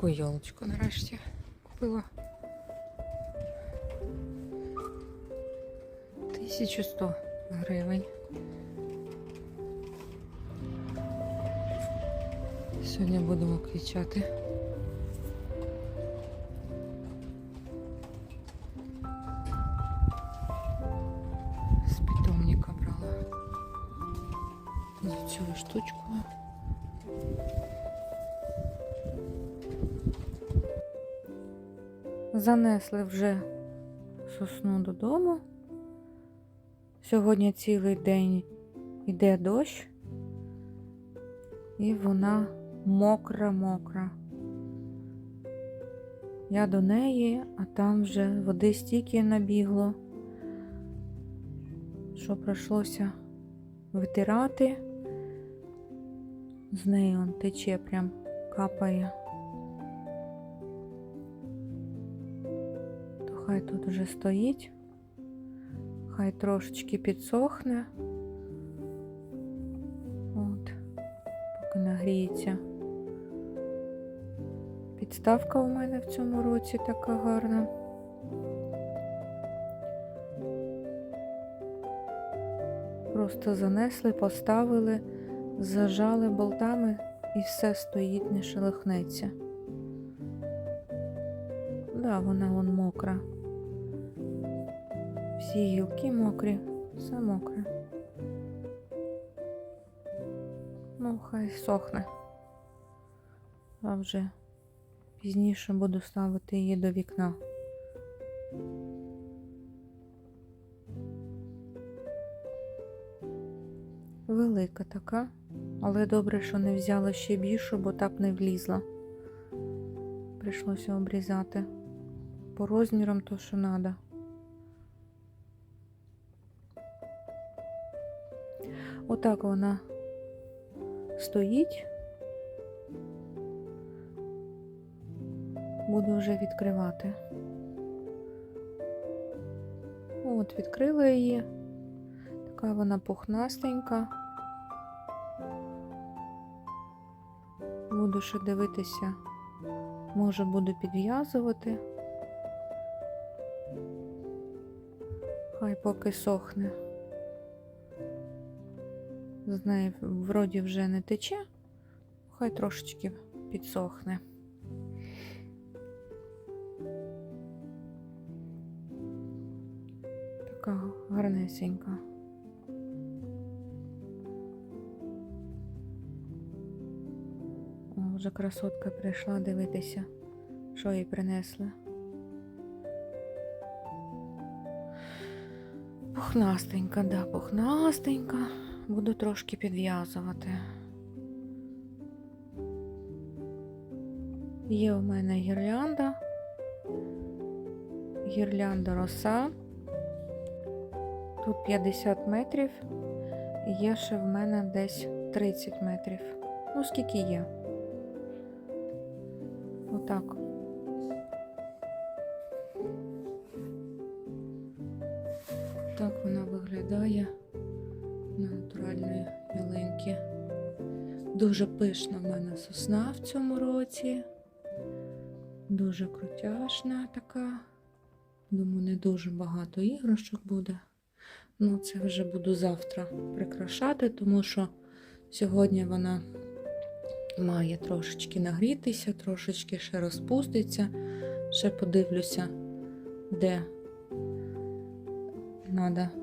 таку йолочку нарешті купила. 1100 гривень. Сьогодні будемо квічати. З питомника брала. Цю штучку. Занесли вже сосну додому. Сьогодні цілий день йде дощ, і вона мокра-мокра. Я до неї, а там вже води стільки набігло, що прийшлося витирати. З он тече, прям капає. Хай тут вже стоїть, хай трошечки підсохне. От, поки нагріється. Підставка у мене в цьому році така гарна. Просто занесли, поставили, зажали болтами і все стоїть, не шелохнеться. Да, вона вон мокра. Всі гілки мокрі, все мокре. Ну, хай сохне. А вже пізніше буду ставити її до вікна. Велика така, але добре, що не взяла ще більшу, бо так не влізла. Прийшлося обрізати по розмірам то, що треба. Отак вона стоїть. Буду вже відкривати. От, відкрила її. Така вона пухнастенька. Буду ще дивитися, може буду підв'язувати. Хай поки сохне. З неї вроді вже не тече, хай трошечки підсохне. Така гарнесенька. О, вже красотка прийшла дивитися, що їй принесли. Пухнастенька, да, пухнастенька. Буду трошки підв'язувати. Є у мене гірлянда, гірлянда роса. Тут 50 метрів, є ще в мене десь 30 метрів. Ну, скільки є. Отак. Так вона виглядає на натуральної ялинки. Дуже пишна в мене сосна в цьому році. Дуже крутяшна така. Думаю, не дуже багато іграшок буде. Ну, це вже буду завтра прикрашати, тому що сьогодні вона має трошечки нагрітися, трошечки ще розпуститься. Ще подивлюся, де треба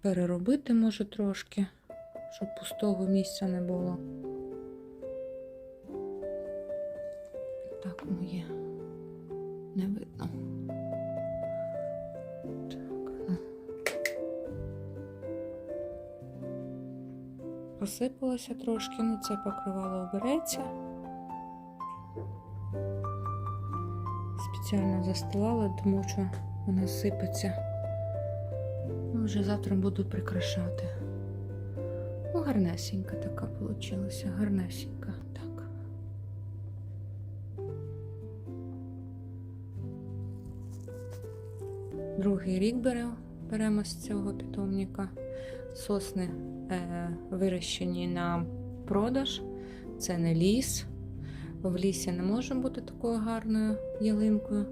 переробити, може, трошки, щоб пустого місця не було. Так моє не видно. Так. Посипалося трошки, ну це покривало обереться. Спеціально застилала, тому що вона сипеться. Вже завтра буду прикрашати. Ну, гарнесенька така вийшла, гарнесенька. Так. Другий рік беремо, беремо з цього питомника. Сосни е, вирощені на продаж. це не ліс. В лісі не може бути такою гарною ялинкою.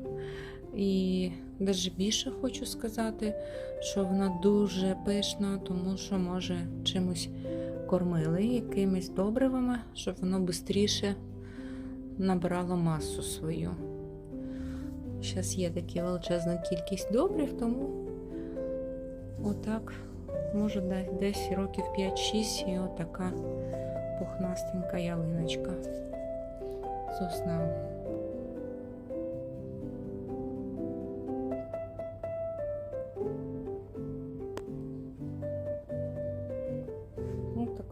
І навіть більше хочу сказати, що вона дуже пишна, тому що, може, чимось кормили, якимись добривами, щоб воно швидше набирало масу свою. Зараз є така величезна кількість добрив, тому отак, може, де- десь років 5-6 і отака пухнастенька ялиночка. Сосна.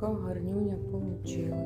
Така гарнюня получилася.